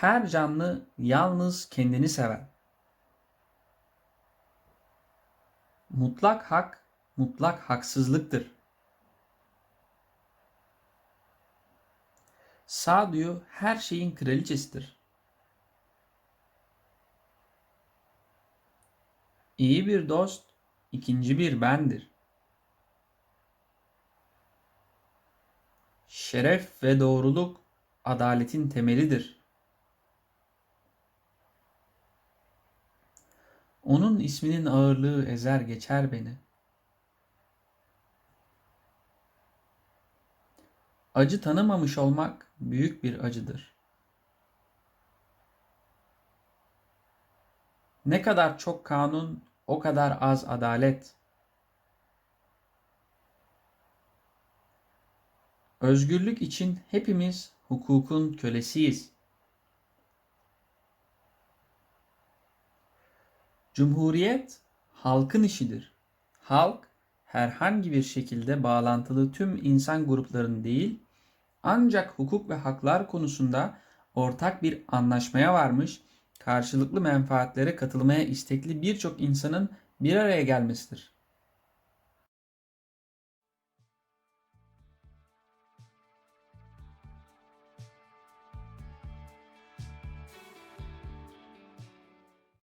Her canlı yalnız kendini sever. Mutlak hak, mutlak haksızlıktır. Sağduyu her şeyin kraliçesidir. İyi bir dost, ikinci bir bendir. Şeref ve doğruluk adaletin temelidir. Onun isminin ağırlığı ezer geçer beni. Acı tanımamış olmak büyük bir acıdır. Ne kadar çok kanun, o kadar az adalet. Özgürlük için hepimiz hukukun kölesiyiz. Cumhuriyet halkın işidir. Halk herhangi bir şekilde bağlantılı tüm insan gruplarının değil, ancak hukuk ve haklar konusunda ortak bir anlaşmaya varmış, karşılıklı menfaatlere katılmaya istekli birçok insanın bir araya gelmesidir.